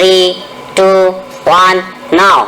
three, two, one, now.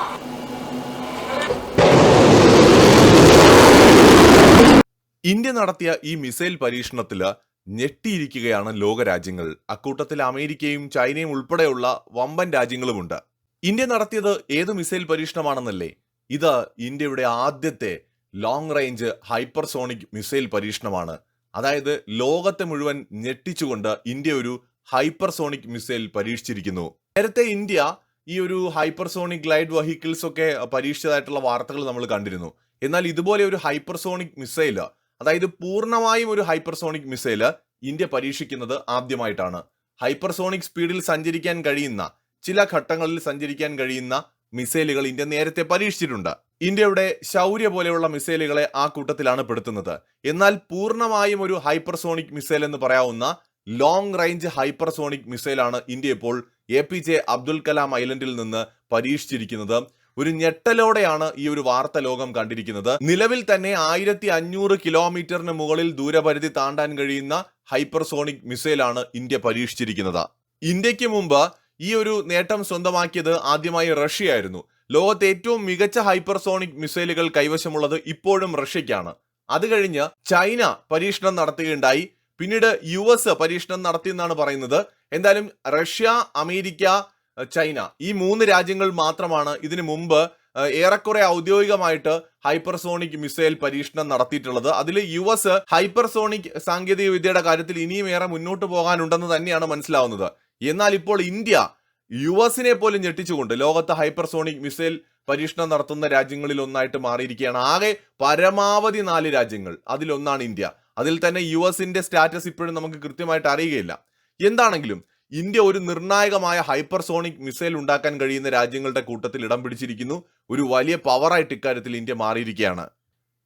India നടത്തിയ ഈ missile പരീക്ഷണത്തിൽ ഞെട്ടിയിരിക്കുകയാണ് ലോകരാജ്യങ്ങൾ. അക്കൂട്ടത്തിൽ അമേരിക്കയും ചൈനയും ഉൾപ്പെടെയുള്ള വമ്പൻ രാജ്യങ്ങളുമുണ്ട്. ഇന്ത്യ നടത്തിയത് ഏത് മിസൈൽ പരീക്ഷണമാണെന്നല്ലേ? ഇത് ഇന്ത്യയുടെ ആദ്യത്തെ ലോങ് റേഞ്ച് ഹൈപ്പർസോണിക് മിസൈൽ പരീക്ഷണമാണ്. അതായത് ലോകത്തെ മുഴുവൻ ഞെട്ടിച്ചുകൊണ്ട് ഇന്ത്യ ഒരു ഹൈപ്പർസോണിക് മിസൈൽ പരീക്ഷിച്ചിരിക്കുന്നു. നേരത്തെ ഇന്ത്യ ഈ ഒരു ഹൈപ്പർസോണിക് ഗ്ലൈഡ് വെഹിക്കിൾസ് ഒക്കെ പരീക്ഷിച്ചതായിട്ടുള്ള വാർത്തകൾ നമ്മൾ കണ്ടിരുന്നു. എന്നാൽ ഇതുപോലെ ഒരു ഹൈപ്പർസോണിക് മിസൈൽ അതായത് പൂർണമായും ഒരു ഹൈപ്പർസോണിക് മിസൈൽ ഇന്ത്യ പരീക്ഷിക്കുന്നത് ആദ്യമായിട്ടാണ്. ഹൈപ്പർസോണിക് സ്പീഡിൽ സഞ്ചരിക്കാൻ കഴിയുന്ന ചില ഘട്ടങ്ങളിൽ സഞ്ചരിക്കാൻ കഴിയുന്ന മിസൈലുകൾ ഇന്ത്യ നേരത്തെ പരീക്ഷിച്ചിട്ടുണ്ട്. ഇന്ത്യയുടെ ശൗര്യ പോലെയുള്ള മിസൈലുകളെ ആ കൂട്ടത്തിലാണ് പെടുത്തുന്നത്. എന്നാൽ പൂർണമായും ഒരു ഹൈപ്പർസോണിക് മിസൈൽ എന്ന് പറയാവുന്ന ലോങ് റേഞ്ച് ഹൈപ്പർസോണിക് മിസൈലാണ് ഇന്ത്യ ഇപ്പോൾ A P J Abdul Kalam ഐലൻഡിൽ നിന്ന് പരീക്ഷിച്ചിരിക്കുന്നത്. ഒരു ഞെട്ടലോടെയാണ് ഈ ഒരു വാർത്ത ലോകം കണ്ടിരിക്കുന്നത്. നിലവിൽ തന്നെ ആയിരത്തി അഞ്ഞൂറ് കിലോമീറ്ററിന് മുകളിൽ ദൂരപരിധി താണ്ടാൻ കഴിയുന്ന ഹൈപ്പർസോണിക് മിസൈലാണ് ഇന്ത്യ പരീക്ഷിച്ചിരിക്കുന്നത്. ഇന്ത്യയ്ക്ക് മുമ്പ് ഈ ഒരു നേട്ടം സ്വന്തമാക്കിയത് ആദ്യമായി റഷ്യ ആയിരുന്നു ലോകത്തെ ഏറ്റവും മികച്ച ഹൈപ്പർസോണിക് മിസൈലുകൾ കൈവശമുള്ളത് ഇപ്പോഴും റഷ്യക്കാണ് അത് കഴിഞ്ഞ് ചൈന പരീക്ഷണം നടത്തുകയുണ്ടായി. പിന്നീട് യു എസ് പരീക്ഷണം നടത്തിയെന്നാണ് പറയുന്നത്. എന്തായാലും റഷ്യ അമേരിക്ക ചൈന ഈ മൂന്ന് രാജ്യങ്ങൾ മാത്രമാണ് ഇതിനു മുമ്പ് ഏറെക്കുറെ ഔദ്യോഗികമായിട്ട് ഹൈപ്പർസോണിക് മിസൈൽ പരീക്ഷണം നടത്തിയിട്ടുള്ളത്. അതിൽ യു എസ് ഹൈപ്പർസോണിക് സാങ്കേതിക വിദ്യയുടെ കാര്യത്തിൽ ഇനിയും ഏറെ മുന്നോട്ട് പോകാനുണ്ടെന്ന് തന്നെയാണ് മനസ്സിലാവുന്നത്. എന്നാൽ ഇപ്പോൾ ഇന്ത്യ യു എസിനെ പോലും ഞെട്ടിച്ചുകൊണ്ട് ലോകത്ത് ഹൈപ്പർസോണിക് മിസൈൽ പരീക്ഷണം നടത്തുന്ന രാജ്യങ്ങളിൽ ഒന്നായിട്ട് മാറിയിരിക്കുകയാണ്. ആകെ പരമാവധി നാല് രാജ്യങ്ങൾ അതിലൊന്നാണ് ഇന്ത്യ. അതിൽ തന്നെ യു എസിന്റെ സ്റ്റാറ്റസ് ഇപ്പോഴും നമുക്ക് കൃത്യമായിട്ട് അറിയുകയില്ല. എന്താണെങ്കിലും ഇന്ത്യ ഒരു നിർണായകമായ ഹൈപ്പർസോണിക് മിസൈൽ ഉണ്ടാക്കാൻ കഴിയുന്ന രാജ്യങ്ങളുടെ കൂട്ടത്തിൽ ഇടം പിടിച്ചിരിക്കുന്നു. ഒരു വലിയ പവറായിട്ട് ഇക്കാര്യത്തിൽ ഇന്ത്യ മാറിയിരിക്കുകയാണ്.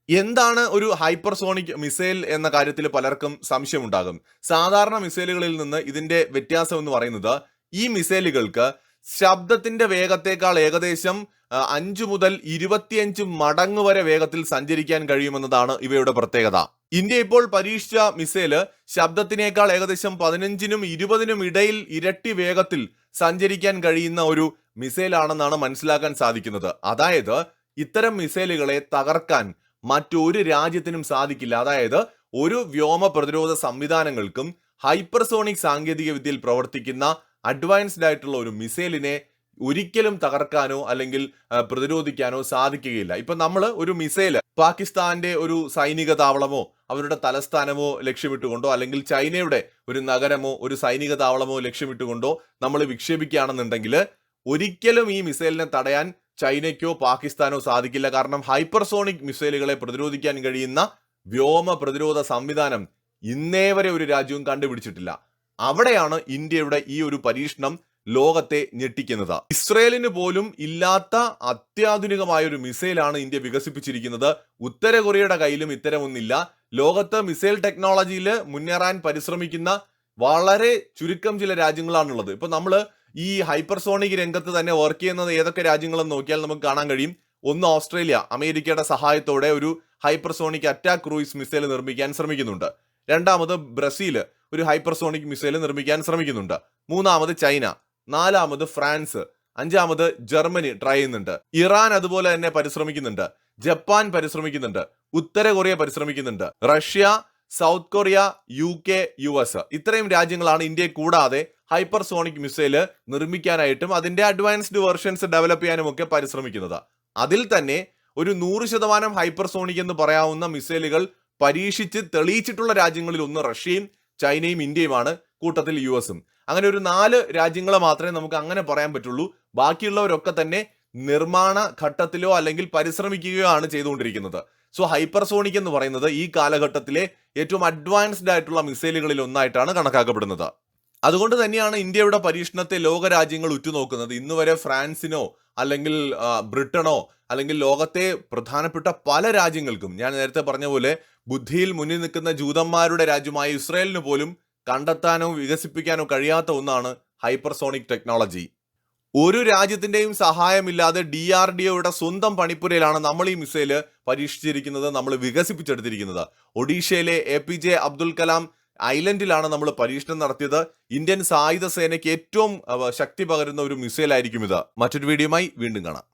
എന്താണ് ഒരു ഹൈപ്പർസോണിക് മിസൈൽ എന്ന കാര്യത്തിൽ പലർക്കും സംശയമുണ്ടാകും. സാധാരണ മിസൈലുകളിൽ നിന്ന് ഇതിന്റെ വ്യത്യാസം എന്ന് പറയുന്നത് ഈ മിസൈലുകൾക്ക് ശബ്ദത്തിന്റെ വേഗത്തേക്കാൾ ഏകദേശം അഞ്ചു മുതൽ ഇരുപത്തിയഞ്ച് മടങ്ങ് വരെ വേഗത്തിൽ സഞ്ചരിക്കാൻ കഴിയുമെന്നതാണ് ഇവയുടെ പ്രത്യേകത. ഇന്ത്യ ഇപ്പോൾ പരീക്ഷിച്ച മിസൈൽ ശബ്ദത്തിനേക്കാൾ ഏകദേശം പതിനഞ്ചിനും ഇരുപതിനും ഇടയിൽ ഇരട്ടി വേഗത്തിൽ സഞ്ചരിക്കാൻ കഴിയുന്ന ഒരു മിസൈലാണെന്നാണ് മനസ്സിലാക്കാൻ സാധിക്കുന്നത്. അതായത് ഇത്തരം മിസൈലുകളെ തകർക്കാൻ മറ്റൊരു രാജ്യത്തിനും സാധിക്കില്ല. അതായത് ഒരു വ്യോമ പ്രതിരോധ സംവിധാനങ്ങൾക്കും ഹൈപ്പർസോണിക് സാങ്കേതിക വിദ്യയിൽ പ്രവർത്തിക്കുന്ന അഡ്വാൻസ്ഡ് ആയിട്ടുള്ള ഒരു മിസൈലിനെ ഒരിക്കലും തകർക്കാനോ അല്ലെങ്കിൽ പ്രതിരോധിക്കാനോ സാധിക്കുകയില്ല. ഇപ്പൊ നമ്മൾ ഒരു മിസൈൽ പാകിസ്ഥാന്റെ ഒരു സൈനിക താവളമോ അവരുടെ തലസ്ഥാനമോ ലക്ഷ്യമിട്ടുകൊണ്ടോ അല്ലെങ്കിൽ ചൈനയുടെ ഒരു നഗരമോ ഒരു സൈനിക താവളമോ ലക്ഷ്യമിട്ടുകൊണ്ടോ നമ്മൾ വിക്ഷേപിക്കുകയാണെന്നുണ്ടെങ്കിൽ ഒരിക്കലും ഈ മിസൈലിനെ തടയാൻ ചൈനയ്ക്കോ പാകിസ്ഥാനോ സാധിക്കില്ല. കാരണം ഹൈപ്പർസോണിക് മിസൈലുകളെ പ്രതിരോധിക്കാൻ കഴിയുന്ന വ്യോമ പ്രതിരോധ സംവിധാനം ഇന്നേ വരെ ഒരു രാജ്യവും കണ്ടുപിടിച്ചിട്ടില്ല. അവിടെയാണ് ഇന്ത്യയുടെ ഈ ഒരു പരീക്ഷണം ലോകത്തെ ഞെട്ടിക്കുന്നത്. ഇസ്രയേലിന് പോലും ഇല്ലാത്ത അത്യാധുനികമായ ഒരു മിസൈലാണ് ഇന്ത്യ വികസിപ്പിച്ചിരിക്കുന്നത്. ഉത്തര കൊറിയയുടെ കയ്യിലും ഇത്തരമൊന്നില്ല ലോകത്ത് മിസൈൽ ടെക്നോളജിയിൽ മുന്നേറാൻ പരിശ്രമിക്കുന്ന വളരെ ചുരുക്കം ചില രാജ്യങ്ങളാണുള്ളത്. ഇപ്പൊ നമ്മൾ ഈ ഹൈപ്പർസോണിക് രംഗത്ത് തന്നെ വർക്ക് ചെയ്യുന്നത് ഏതൊക്കെ രാജ്യങ്ങളെന്ന് നോക്കിയാൽ നമുക്ക് കാണാൻ കഴിയും. ഒന്ന് ഓസ്ട്രേലിയ അമേരിക്കയുടെ സഹായത്തോടെ ഒരു ഹൈപ്പർസോണിക് അറ്റാക്ക് ക്രൂയിസ് മിസൈൽ നിർമ്മിക്കാൻ ശ്രമിക്കുന്നുണ്ട്. രണ്ടാമത് ബ്രസീൽ ഒരു ഹൈപ്പർസോണിക് മിസൈൽ നിർമ്മിക്കാൻ ശ്രമിക്കുന്നുണ്ട്. മൂന്നാമത് ചൈന നാലാമത് ഫ്രാൻസ് അഞ്ചാമത് ജർമ്മനി ട്രൈ ചെയ്യുന്നുണ്ട്. ഇറാൻ അതുപോലെ തന്നെ പരിശ്രമിക്കുന്നുണ്ട്. ജപ്പാൻ പരിശ്രമിക്കുന്നുണ്ട്. ഉത്തര Korea പരിശ്രമിക്കുന്നുണ്ട്. Russia South Korea U K U S. ഇത്രയും രാജ്യങ്ങളാണ് ഇന്ത്യയെ കൂടാതെ ഹൈപ്പർസോണിക് മിസൈൽ നിർമ്മിക്കാനായിട്ടും അതിന്റെ അഡ്വാൻസ്ഡ് വെർഷൻസ് ഡെവലപ്പ് ചെയ്യാനും ഒക്കെ പരിശ്രമിക്കുന്നത്. അതിൽ തന്നെ ഒരു നൂറ് ശതമാനം ഹൈപ്പർസോണിക് എന്ന് പറയാവുന്ന മിസൈലുകൾ പരീക്ഷിച്ച് തെളിയിച്ചിട്ടുള്ള രാജ്യങ്ങളിൽ ഒന്ന് റഷ്യയും ചൈനയും ഇന്ത്യയുമാണ് കൂട്ടത്തിൽ യു എസും. അങ്ങനെ ഒരു നാല് രാജ്യങ്ങളെ മാത്രമേ നമുക്ക് അങ്ങനെ പറയാൻ പറ്റുള്ളൂ. ബാക്കിയുള്ളവരൊക്കെ തന്നെ നിർമ്മാണ ഘട്ടത്തിലോ അല്ലെങ്കിൽ പരിശ്രമിക്കുകയോ ആണ് ചെയ്തുകൊണ്ടിരിക്കുന്നത്. സോ ഹൈപ്പർസോണിക് എന്ന് പറയുന്നത് ഈ കാലഘട്ടത്തിലെ ഏറ്റവും അഡ്വാൻസ്ഡ് ആയിട്ടുള്ള മിസൈലുകളിൽ ഒന്നായിട്ടാണ് കണക്കാക്കപ്പെടുന്നത്. അതുകൊണ്ട് തന്നെയാണ് ഇന്ത്യയുടെ പരീക്ഷണത്തെ ലോകരാജ്യങ്ങൾ ഉറ്റുനോക്കുന്നത്. ഇന്ന് വരെ ഫ്രാൻസിനോ അല്ലെങ്കിൽ ബ്രിട്ടനോ അല്ലെങ്കിൽ ലോകത്തെ പ്രധാനപ്പെട്ട പല രാജ്യങ്ങൾക്കും ഞാൻ നേരത്തെ പറഞ്ഞ പോലെ ബുദ്ധിയിൽ മുന്നിൽ നിൽക്കുന്ന ജൂതന്മാരുടെ രാജ്യമായ ഇസ്രയേലിന് പോലും കണ്ടെത്താനോ വികസിപ്പിക്കാനോ കഴിയാത്ത ഒന്നാണ് ഹൈപ്പർസോണിക് ടെക്നോളജി ഒരു രാജ്യത്തിന്റെയും സഹായമില്ലാതെ ഡി ആർ ഡി ഒയുടെ സ്വന്തം പണിപ്പുരയിലാണ് നമ്മൾ ഈ മിസൈൽ പരീക്ഷിച്ചിരിക്കുന്നത് നമ്മൾ വികസിപ്പിച്ചെടുത്തിരിക്കുന്നത്. ഒഡീഷയിലെ A P J Abdul Kalam ഐലൻഡിലാണ് നമ്മൾ പരീക്ഷണം നടത്തിയത്. ഇന്ത്യൻ സായുധ സേനയ്ക്ക് ഏറ്റവും ശക്തി പകരുന്ന ഒരു മിസൈലായിരിക്കും ഇത് മറ്റൊരു വീഡിയോയുമായി വീണ്ടും കാണാം.